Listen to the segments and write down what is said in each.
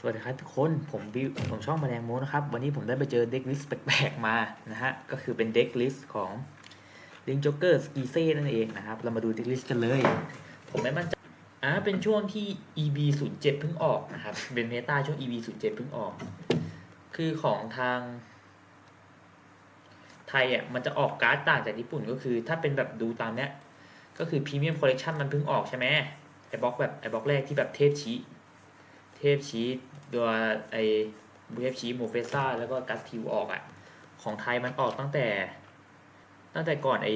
สวัสดีครับทุกคนผมบิวผมช่องแมลงโมนะครับ วันนี้ผมได้ไปเจอเด็กลิสต์แปลกๆมานะฮะ ก็คือเป็นเด็กลิสต์ของลิงจ็อกเกอร์สกีเซ่นั่นเองนะครับ เรามาดูเด็กลิสต์กันเลย ผมไม่มั่นใจอ่าเป็นช่วงที่ EB 0 7เพิ่งออกนะครับ เป็นเมตาช่วง EB 0 7เพิ่งออก คือของทาง ไทยอะมันจะออกการ์ดต่างจากญี่ปุ่นก็คือ ถ้าเป็นแบบดูตามเนี้ยก็คือพรีเมียมคอลเล t ชันมันเพิ่งออกใช่ไหมไอ้บล็อกแบบไอ้บล็อกแรกที่แบบเทพชี้ เทพชีตตัวไอเทพชีโมเฟซ่าแล้วก็กัสทิวออกอะ่ะ ของไทยมันออกตั้งแต่ ตั้งแต่ก่อนไอ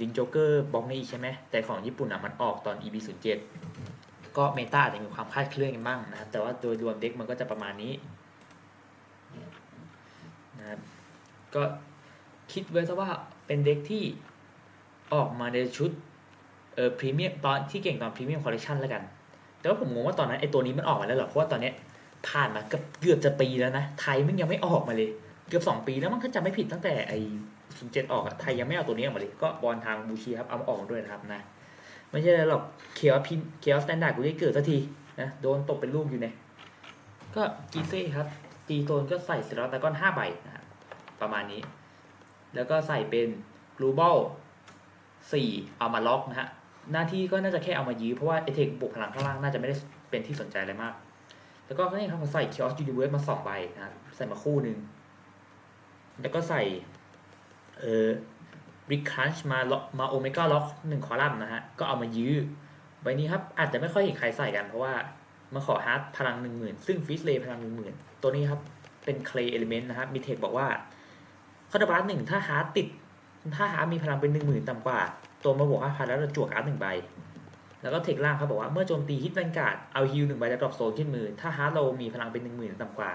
ลิงโจเกอร์บล็อกนี้อีกใช่ไหมแต่ของญี่ปุ่นอะมันออกตอน EB 0 7ก็เมตาอาจจะมีความคลาดเคลื่อนกันบ้างนะครับ แต่ว่าโดยรวมเด็กมันก็จะประมาณนี้นะครับก็คิดไว้ซะว่าเป็นเด็กที่ออกมาในชุดเออพรีเมียมตอนที่เก่งตอนพรีเมียมคอลเลคชันแล้วกัน แต่ว่าผมงงว่าตอนนั้นไอ้ตัวนี้มันออกมาแล้วเหรอเพราะว่าตอนเนี้ยผ่านมาเกือบจะปีแล้วนะไทยมันยังไม่ออกมาเลย เกือบสองปีแล้วมันถ้าจำไม่ผิดตั้งแต่ไอ้ศูนย์เจ็ดออกไทยยังไม่เอาตัวนี้ออกมาเลยก็บอลทางบูชีครับเอามาออกด้วยนะครับนะไม่ใช่อะไรหรอกเคียวพินเคียวสแตนดาร์ดกูได้เกิดสักทีนะโดนตกเป็นลูกอยู่เนี่ยก็กีเซ่ครับตีโซนก็ใส่เซราตากอนห้าใบนะครับประมาณนี้ แล้วก็ใส่เป็นบลูบอลสี่เอามาล็อกนะฮะ หน้าที่ก็น่าจะแค่เอามายื้อเพราะว่าไอเทคบุกพลังข้างล่างน่าจะไม่ได้เป็นที่สนใจอะไรมาก แล้วก็นี่ครับผมใส่คิออสยูนิเวิร์สมาสองใบนะใส่มาคู่หนึ่งแล้วก็ใส่เอ่อบริคันช์มาล็อกมาโอเมก้าล็อกหนึ่งคอลัมน์นะฮะ ก็เอามายื้อใบนี้ครับ อาจจะไม่ค่อยเห็นใครใส่กันเพราะว่ามาขอฮาร์ดพลังหนึ่งหมื่นซึ่งฟิสเลย์พลังหนึ่งหมื่นตัวนี้ครับ เป็นเคลย์เอลิเมนต์นะครับมีเทคบอกว่าคอร์ดบาร์หนึ่งถ้าฮาร์ดติด ถ้าฮาร์ดมีพลังเป็นหนึ่งหมื่นต่ำกว่า ตัวมาบวกห้าพันแล้วเราจั่วการ์ดหนึ่งใบ แล้วก็เทคล่างเขาบอกว่าเมื่อโจมตีฮิตแวนการ์ดเอาฮิลหนึ่งใบจะดรอปโซนขึ้นมือ ถ้าฮาร์ดเรามีพลังเป็นหนึ่งหมื่นต่ำกว่า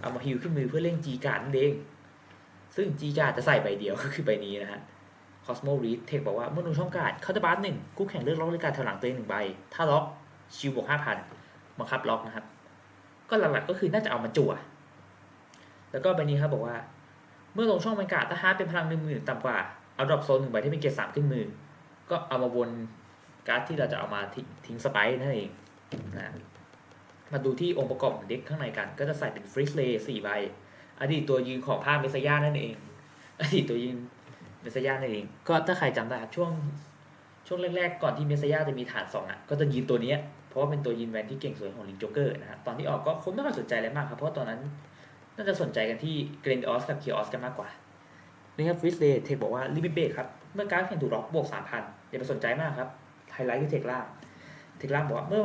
เอามาฮิลขึ้นมือเพื่อเล่นจีการ์ดนั่นเอง ซึ่งจีการ์ดจะใส่ใบเดียวก็คือใบนี้นะฮะคอสโมรีเทคบอกว่าเมื่อลงช่องการ์ดเข้าตบาร์หนึ่งคู่แข่งเลือกล็อกรายการแถวหลังตัวเองหนึ่งใบ ถ้าล็อกชิวบวกห้าพันบังคับล็อกนะครับ ก็หลักๆก็คือน่าจะเอามาจั่ว แล้วก็ใบนี้ครับบอกว่า เมื่อลงช่องแวนการ์ดถ้าฮาร์ดเป็นพลังหนึ่งหมื่นต่ำกว่า เอาดรอปโซนหนึ่งใบที่เป็นเกรดสามขึ้นมือ ก็เอามาวนการ์ดที่เราจะเอามาทิทิ้งสไปร์นั่นเองนะมาดูที่องค์ประกอบของเด็กข้างในกัน ก็จะใส่เป็นฟริสเลย์สี่ใบ อดีตตัวยืนของภาพเมสยานั่นเอง อดีตตัวยืนเมสยานั่นเอง ก็ถ้าใครจำได้ครับช่วงช่วงแรกๆ ก่อนที่เมสยาจะมีฐานสองอะ ก็จะยืนตัวเนี้ยเพราะว่าเป็นตัวยืนแวนที่เก่งสวยของลิงโจเกอร์นะฮะ ตอนที่ออกก็คนไม่ค่อยสนใจอะไรมากครับ เพราะตอนนั้นน่าจะสนใจกันที่เกรนออสกับเคียออสกันมากกว่า นี่ครับฟิสเลเทคบอกว่าลิมิเบรกครับ เมื่อการแข่งถูกล็อกบวกสามพันอย่าไปสนใจมากครับไฮไลท์คือเทคล่าเทคล่าบอกว่าเมื่อ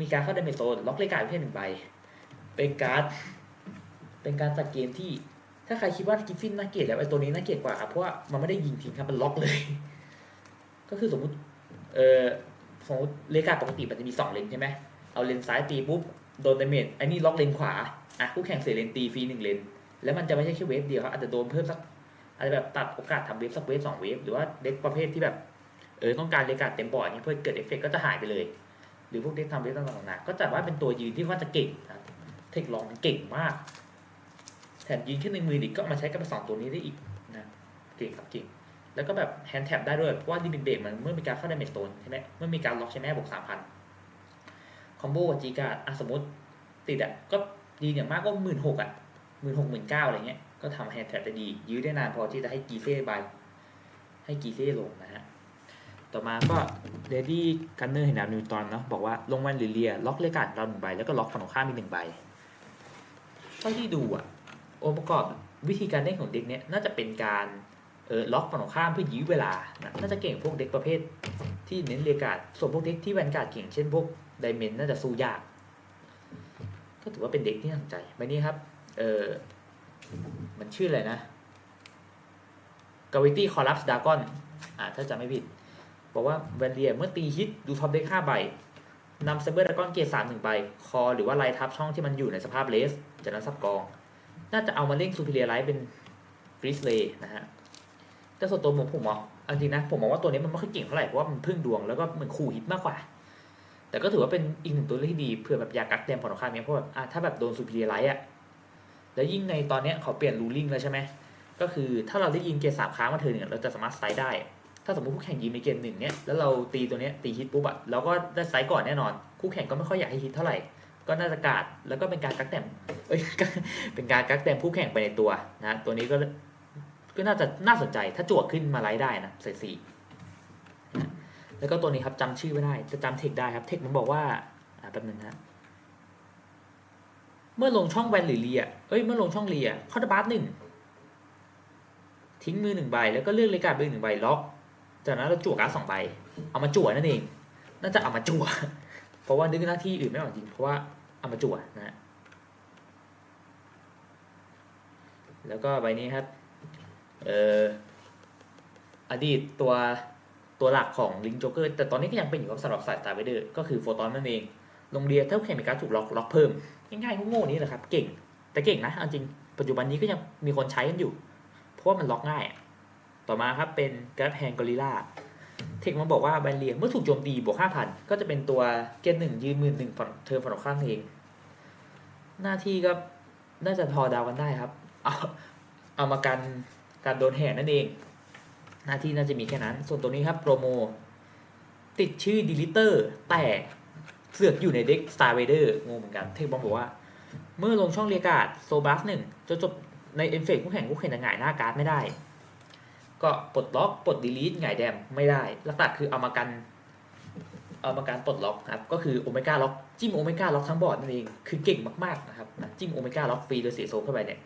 มีการเข้าดเมจโซนล็อกเลขการดเพียงหนึ่งใบ เป็นการ์ดเป็นการจัดเกมที่ ถ้าใครคิดว่ากิฟฟินน่าเกลียดแล้วไอ้ตัวนี้น่าเกลียดกว่าครับเพราะว่ามันไม่ได้ยิงทิ้งครับมันล็อกเลย ก็คือสมมติเอ่อสมมติเลขการดปกติมันจะมีสองเลนใช่ไหมเอาเลนซ้ายตีปุ๊บโดนดเมจไอ้นี่ล็อกเลนขวาอะคู่แข่งเสียเลนตีฟรีหนึ่งเลนแล้วมันจะไม่ใช่แค่เวฟเดียวครับอาจจะโดนเพิ่มสัก อาจจะแบบตัดโอกาสทำเวฟสักเวฟสองเวฟหรือว่าเด็กประเภทที่แบบเออต้องการเลกาดเต็มบอร์ดเนี่ยเพื่อเกิดเอฟเฟกต์ก็จะหายไปเลย หรือพวกเด็กทำเวฟต่างๆก็จัดว่าเป็นตัวยืนที่ค่อนจะเก่งนะเทคลองมันเก่งมากแถมยืนแค่ในมือดิก็มาใช้กับสองตัวนี้ได้อีกนะเก่งครับเก่งแล้วก็แบบแฮนด์แท็บได้ด้วยเพราะว่าดิมิเบรกมันเมื่อมีการเข้าดาเมจโซนใช่ไหมเมื่อมีการล็อกใช่ไหมบวกสามพันคอมโบกับจีการ์ดสมมติติดอะก็ยืนอย่างมากก็หมื่นหกอะหมื่นหกหมื่นเก้าอะไรเงี้ย ก็ทำแฮนด์แท็บได้ดี ยื้อได้นานพอที่จะให้กีเซ่ใบให้กีเซ่ลงนะฮะ ต่อมาก็เ a ดี้กันเนอร์เห็นดาวนิวตอนเนาะบอกว่าลงวันลิเลีย ล็อกเลกาดเราหนึ่งใบ แล้วก็ล็อกฝั่งตรงข้ามอีกหนึ่งใบเท่าที่ดูอะองค์ประกอบวิธีการเล่นของเด็กเนี้ยน่าจะเป็นการเออล็อกฝั่งตรงข้ามเพื่อยื้อเวลานะน่าจะเก่งพวกเด็กประเภท ที่เน้นเลกาดส่วนพวกเด็กที่แวนการ์ดเก่งเช่นพวกไดเมนน่าจะสู้ยาก ก็ถือว่าเป็นเด็กที่น่าสนใจใบนี้ครับเออ มันชื่ออะไรนะ Gravity Collapse Dragon อ่าถ้าจำไม่ผิด บอกว่าแวนเลียเมื่อตีฮิตดูท็อปเด็กห้าใบนำเซเบอร์ดากอนเกรดสามหนึ่งใบ คอหรือว่าไลท์ทับช่องที่มันอยู่ในสภาพเลส จากนั้นสับกอง น่าจะเอามาเล่นซูเปอร์เรียไลท์เป็นฟรีสเลย์นะฮะ แต่ส่วนตัวผมผมมองจริงนะ ผมมองว่าตัวนี้มันไม่ค่อยเก่งเท่าไหร่ เพราะว่ามันพึ่งดวงแล้วก็เหมือนคู่ฮิตมากกว่า แต่ก็ถือว่าเป็นอีกหนึ่งตัวเลือกที่ดีเผื่อแบบอยากกักแดมผ่อนข้ามเนี้ยเพราะแบบอะถ้าแบบโดนซูเปอร์เรียไลท์อะ แล้วยิ่งในตอนนี้เขาเปลี่ยนรูลิ่งแล้วใช่ไหมก็คือถ้าเราได้ยิงเกรดสามค้างมาเธอเนี่ยเราจะสามารถไซด์ได้ ถ้าสมมติคู่แข่งยิงในเกมหนึ่งเนี่ยแล้วเราตีตัวเนี้ยตีฮิตปุ๊บอะเราก็ได้ไซด์ก่อนแน่นอน คู่แข่งก็ไม่ค่อยอยากให้ฮิตเท่าไหร่ ก็น่าจะกาดแล้วก็เป็นการกักแต้มเอ้ยเป็นการกักแต้มคู่แข่งไปในตัวนะตัวนี้ก็ก็น่าจะน่าสนใจถ้าจวกขึ้นมาไลฟ์ได้นะใส่สี่แล้วก็ตัวนี้ครับจำชื่อไม่ได้จะจำเทคได้ครับเทคมันบอกว่าอ่าแป๊บนึงนะ มื่อลงช่องแวนหรือเลียเอ้ย เมื่อลงช่องเลียคอร์ดบาร์หนึ่งทิ้งมือหนึ่งใบ แล้วก็เลือกเลการ์ดใบหนึ่งใบล็อก จากนั้นเราจั่วการ์ดสองใบ เอามาจั่วนั่นเอง น่าจะเอามาจั่ว เพราะว่านึกหน้าที่อื่นไม่ออกจริง เพราะว่าเอามาจั่วนะฮะแล้วก็ใบนี้ครับ เอ่อ อดีตตัวตัวหลักของลิงโจเกอร์ แต่ตอนนี้ก็ยังเป็นอยู่ครับสำหรับสายตาร์ไวเดอร์ ก็คือโฟตอนนั่นเอง ลงเรียนถ้าแข่งมีการถูกล็อกล็อกเพิ่ม ง่ายๆโง่ๆนี้แหละครับ เก่ง แต่เก่งนะเอาจริงปัจจุบันนี้ก็ยังมีคนใช้กันอยู่ เพราะว่ามันล็อกง่ายต่อมาครับเป็นกราฟแฮงกอริล่าเทคมันบอกว่าแบนเลียเมื่อถูกโจมตีบวกห้าพันก็จะเป็นตัวเกณฑ์หนึ่งยืนมือหนึ่งฝั่งเธอฝั่งตรงข้ามเอง หน้าที่ก็น่าจะพอดาวกันได้ครับ เอาเอามากันการโดนแห่นั่นเอง หน้าที่น่าจะมีแค่นั้น ส่วนตัวนี้ครับโปรโม ติดชื่อดีลิเตอร์แต่ เสือกอยู่ในเด็ก Star Raider งงเหมือนกันเทคบอมบอกว่า เมื่อลงช่องเรียกาดโซบัสหนึ่งจนจบในเอฟเฟกต์คู่แข่งคู่แข่งจะหงายหน้าการ์ดไม่ได้ ก็ปลดล็อกปลดดีลีทหงายแดมไม่ได้หลักๆคือเอามากัน เอามาการปลดล็อกครับ ก็คือโอเมก้าล็อกจิ้มโอเมก้าล็อกทั้งบอร์ดนั่นเอง คือเก่งมากๆนะครับจิ้มโอเมก้าล็อกฟรีโดยเสียโซเข้าไปเนี่ย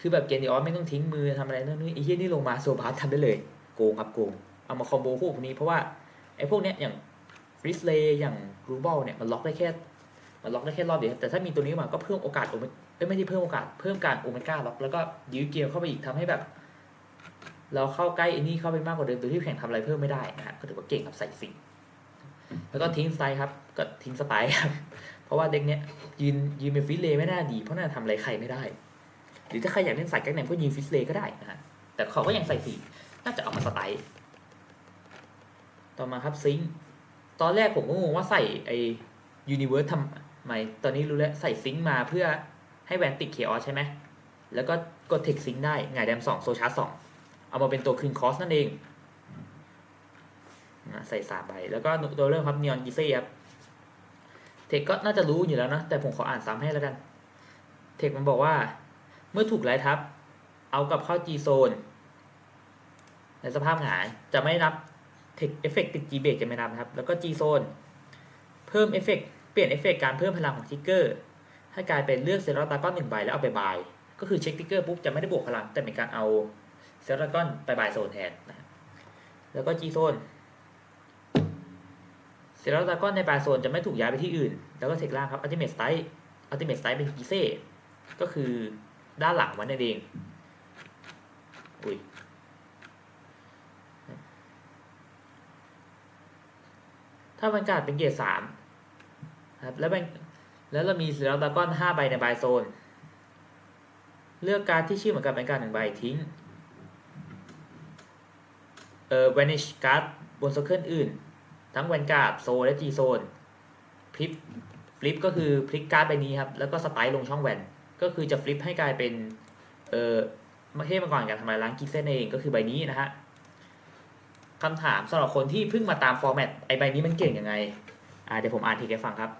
คือแบบเกนดิออสไม่ต้องทิ้งมือทำอะไรนู่นนี่ไอ้เหี้ยนี่ลงมาโซบัสทำได้เลย โกงครับโกง เอามาคอมโบพวกนี้เพราะว่าไอ้พวกเนี้ยอย่าง ฟริสเลย์อย่างรูบอลเนี่ยมันล็อกได้แค่ มันล็อกได้แค่รอบเดียวแต่ถ้ามีตัวนี้มาก็เพิ่มโอกาสโอเมเอ้ยไม่ได้เพิ่มโอกาสเพิ่มการโอเมก้าล็อกแล้วก็ยื้อเกมเข้าไปอีกทำให้แบบ เราเข้าใกล้ไอ้นี่เข้าไปมากกว่าเดิมโดยที่แข่งทำอะไรเพิ่มไม่ได้นะฮะก็ถือว่าเก่งครับใส่สิงแล้วก็ทิ้งสไตล์ครับก็ทิ้งสไตล์ครับเพราะว่าเด็กเนี้ยยืนยืนเป็นฟิสเลย์ไม่น่าดีเพราะน่าจะทำอะไรใครไม่ได้ หรือถ้าใครอยากเล่นสายแก๊กแนมก็ยืนฟิสเลย์ก็ได้นะฮะแต่เขาก็ยังใส่สีน่าจะเอามาสไตล์ต่อมาครับซิงค์ ตอนแรกผมก็งงว่าใส่ไอยูนิเวิร์สทำไม ตอนนี้รู้แล้วใส่ซิงค์มาเพื่อให้แวนติดเคออสใช่ไหม แล้วก็กดเทคซิงค์ได้หงายแดมสองโซชาร์สองเอามาเป็นตัวคืนคอสนั่นเองนะใส่สามใบ แล้วก็ตัวเรื่องครับนีออนกิเซ่ครับ เทคก็น่าจะรู้อยู่แล้วนะ แต่ผมขออ่านซ้ำให้แล้วกัน เทคมันบอกว่า เมื่อถูกไล่ทับ เอากับเข้า G โซนในสภาพหงายจะไม่นับ เทคเอฟเฟกติด G เบรกจะไม่นับนะครับ แล้วก็ G โซนเพิ่มเอฟเฟกเปลี่ยนเอฟเฟกการเพิ่มพลังของทิกเกอร์ให้กลายเป็นเลือกเซราตาก้อนหนึ่งใบแล้วเอาไปบาย ก็คือเช็คทิกเกอร์ปุ๊บจะไม่ได้บวกพลัง แต่เป็นการเอาเซลล์ก้อนไปบายโซนแทนนะแล้วก็จีโซนเซลล์ดากอนในบายโซนจะไม่ถูกย้ายไปที่อื่น แล้วก็เทคล่างครับอัลติเมทสไตล์อัลติเมทสไตล์เป็นกีเซ่ก็คือด้านหลังมันนั่นเองอุ้ย ถ้าบรรยากาศเป็นเกียร์สามครับแล้วเป็นแล้วเรามีเซลล์ดากอนห้าใบในบายโซน เลือกการดที่ชื่อเหมือนกับเป็นการดหนึ่งใบทิ้งเอ่อ vanish card บนโซเคิลอื่น ทั้ง vanguard โซและ g โซนฟลิปฟลิปก็คือพลิกการ์ดใบนี้ครับแล้วก็สไตล์ลงช่องแวนก็คือจะฟลิปให้กลายเป็นเอ่อมาเทพมาก่อนการทำลายล้างกิเซนเองก็คือใบนี้นะฮะ คำถามสำหรับคนที่เพิ่งมาตามฟอร์แมตไอใบนี้มันเก่งยังไงอ่าเดี๋ยวผมอ่านทีแกฟังครับ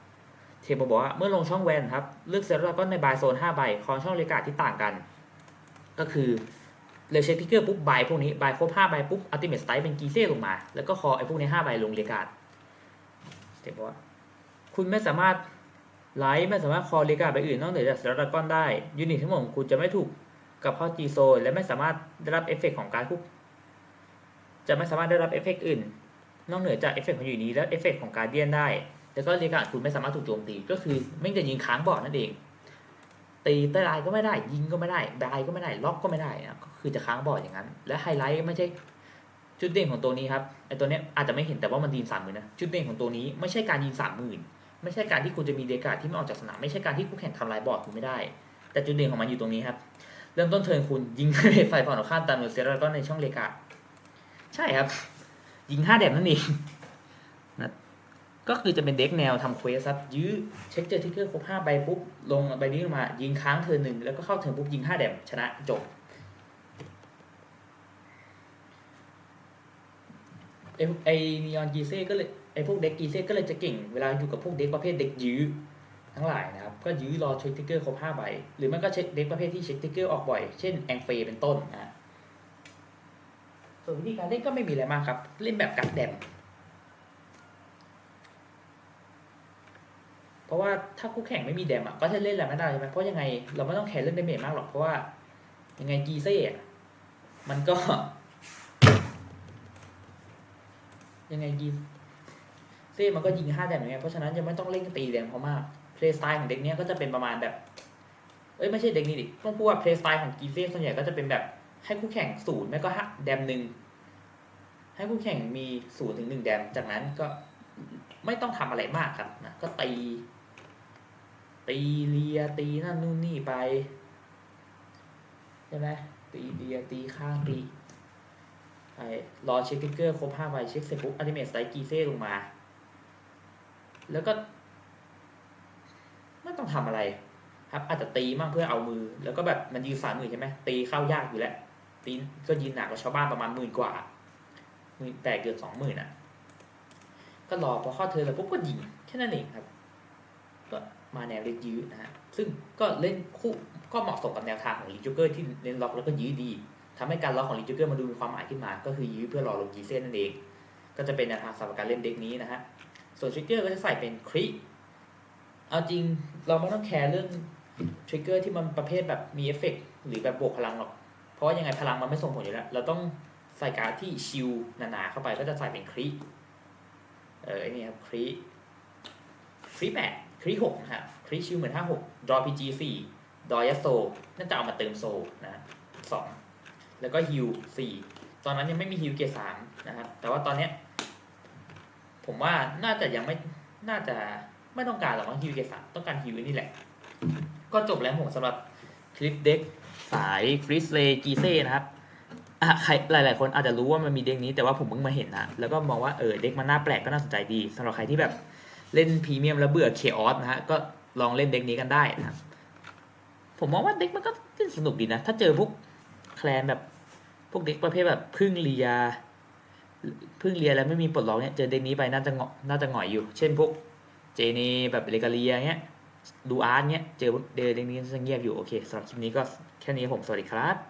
เทมบอกว่าเมื่อลงช่องแวนครับ เลือกเซลล์ก็ในบายโซน5ใบคอนช่องเลกาที่ต่างกัน ก็คือเลยเช็คทิกเกอร์ปุ๊บบพวกนี้บครบห้าใบปุ๊บอัลติเมทสไตล์เป็นกีเซ่ลงมา แล้วก็คอไอพวกนี้ห้าใบลงเรียกาดเจ็บอกว่าคุณไม่สามารถไลท์ไม่สามารถคอเรียกาดไปอื่นนอกเหนือจากสตาร์ก้อนได้ยูนิตทั้งหมดของคุณจะไม่ถูกกับข้าจีโซและไม่สามารถได้รับเอฟเฟกของการคุก จะไม่สามารถได้รับเอฟเฟกอื่น นอกเหนือจากเอฟเฟกของอยู่นิตและเอฟเฟกของการเดียนได้แล้วก็เรียกาคุณไม่สามารถถูกโจมตี ก็คือไม่จะยิงค้างบอร์ดนั่นเอง ตีใต้ลายก็ไม่ได้ ยิงก็ไม่ได้บายก็ไม่ได้ ล็อกก็ไม่ได้นะก็คือจะค้างบอร์ดอย่างนั้น และไฮไลท์ไม่ใช่จุดเด่นของตัวนี้ครับไอตัวเนี้ยอาจจะไม่เห็นแต่ว่ามันยิงสามหมื่นนะ จุดเด่นของตัวนี้ไม่ใช่การยิงสามหมื่นไม่ใช่การที่คุณจะมีเดกาที่ไม่ออกจากสนาม ไม่ใช่การที่คู่แข่งทำลายบอร์ดคุณไม่ได้ แต่จุดเด่นของมันอยู่ตรงนี้ครับ เริ่มต้นเทิร์นคุณยิงให้ไฟฝั่งตรงข้ามตามเซอร์แล้วก็ในช่องเลกา ใช่ครับ ยิงห้าแดมนั่นเองนะก็คือจะเป็นเด็กแนวทำเควสครับยื้อเช็คเจอทิกเกอร์ครบห้าใบปุ๊บ ลงใบนี้ลงมา ยิงค้างเทิร์นหนึ่งแล้วก็เข้าเทิร์นปุ๊บยิงห้าแดมชนะจบไอไอนีออนกีเซ่ก็เลยไอพวกเด็กกีเซ่ก็เลยจะเก่งเวลาอยู่กับพวกเด็กประเภทเด็กยื้อทั้งหลายนะครับ ก็ยื้อรอเช็คทิกเกอร์ครบห้าใบหรือไม่ก็เช็คเด็กประเภทที่เช็คทิกเกอร์ออกบ่อย เช่นแองเฟย์เป็นต้นนะ ส่วนวิธีการเล่นก็ไม่มีอะไรมากครับ เล่นแบบกักแดมเพราะว่าถ้าคู่แข่งไม่มีแดมอะก็จะเล่นอะไรไม่ได้ใช่ไหมเพราะยังไงเราไม่ต้องแคร์เรื่องเดเมจมากหรอกเพราะว่ายังไงกีเซ่อะมันก็ ยังไงกีเซ่มันก็ยิงห้าแดมอย่างเงี้ยเพราะฉะนั้นยังไม่ต้องเล่นตีแดมเขามากเพลย์สไตล์ของเด็กเนี้ยก็จะเป็นประมาณแบบ เอ้ยไม่ใช่เด็กนี้ดิต้องพูดว่าเพลย์สไตล์ของกีเซ่ส่วนใหญ่ก็จะเป็นแบบ ให้คู่แข่งศูนย์ไม่ก็ห้าแดมหนึ่งให้คู่แข่งมีศูนย์ถึงหนึ่งแดม จากนั้นก็ไม่ต้องทำอะไรมากครับนะก็ตี ตีเลียตีนั่นนู่นนี่ไปใช่ไหมตีเลียตีข้างตีไอ้รอเช็คทิกเกอร์ครบห้าใบเช็คเสร็จปุ๊บอัลติเมทสไตล์กีเซ่ลงมา แล้วก็ ไม่ต้องทำอะไร ครับอาจจะตีมั่งเพื่อเอามือ แล้วก็แบบมันยืนสามมื่นใช่ไหมตีเข้ายากอยู่แล้ว ตีก็ยืนหนักกว่าชาวบ้านประมาณหมื่นกว่าหมื่นแต่เกือบสองหมื่นอะ ก็รอพอเข้าเธอแล้วปุ๊บก็ยิงแค่นั้นเองครับ ก็มาแนวเล่นยื้อนะฮะซึ่งก็เล่นคู่ก็เหมาะสมกับแนวทางของลีจูเกอร์ที่เล่นล็อกแล้วก็ยื้อดีทำให้การล็อกของลีจูเกอร์มาดูมีความหมายขึ้นมา ก็คือยื้อเพื่อรอลงกีเซ่นนั่นเอง ก็จะเป็นแนวทางสำหรับการเล่นเด็กนี้นะฮะส่วนทริกเกอร์ก็จะใส่เป็นคริเอาจริงเราไม่ต้องแคร์เรื่องทริกเกอร์ที่มันประเภทแบบมีเอฟเฟกต์หรือแบบบวกพลังหรอก ราะว่ายังไงพลังมันไม่ส่งผลอยู่แล้ว เราต้องใส่การ์ดที่ชิลหนาๆเข้าไปก็จะใส่เป็นคริเออไอ้นี่ครับคริคริแปดคริหกนะครับคริชิลเหมือนห้าหกดรอพีจีสี่ดอยโซน่าจะเอามาเติมโซนะสองแล้วก็ฮิวสี่ตอนนั้นยังไม่มีฮิวเกรดสามนะครับแต่ว่าตอนเนี้ยผมว่าน่าจะยังไม่น่าจะไม่ต้องการหรอกมั้งฮิวเกรดสามต้องการฮิวนี่แหละ ก็จบแล้วผมสำหรับคลิปเด็ก สายคริสเลกีเซ่นะครับอะใครหลาย ๆ คนอาจจะรู้ว่ามันมีเด็กนี้แต่ว่าผมเพิ่งมาเห็นนะแล้วก็มองว่าเออเด็กมันน่าแปลกก็น่าสนใจดีสำหรับใครที่แบบเล่นพรีเมียมแล้วเบื่อเคออสนะฮะก็ลองเล่นเด็กนี้กันได้นะครับผมมองว่าเด็กมันก็เล่นสนุกดีนะ ถ้าเจอพวกแคลนแบบพวกเด็กประเภทแบบพึ่งเลียพึ่งเลียแล้วไม่มีปลดล็อกเนี่ยเจอเด็กนี้ไปน่าจะเงาะน่าจะหงอยอยู่ เช่นพวกเจเนแบบเลกาเลียเงี้ยดูอาร์ตเงี้ยเจอเด็กนี้จะเงียบอยู่โอเคสำหรับคลิปนี้ก็ แค่นี้ผมสวัสดีครับ